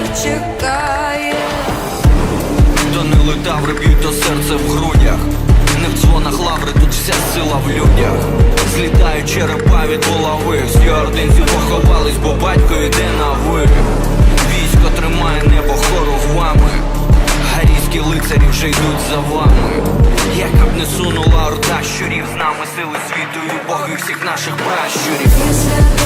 тепер чекає. Данили таври б'ють то серце в грудях. Не в дзвонах лаври, тут вся сила в людях. Злітають черепа від голови. Всі ординці поховались, бо батько йде на ви. Військо тримає небо хору в вами. Гарійські лицарі вже йдуть за вами. Яка б не сунула орда щурів, з нами сили світу і Боги всіх наших пращурів.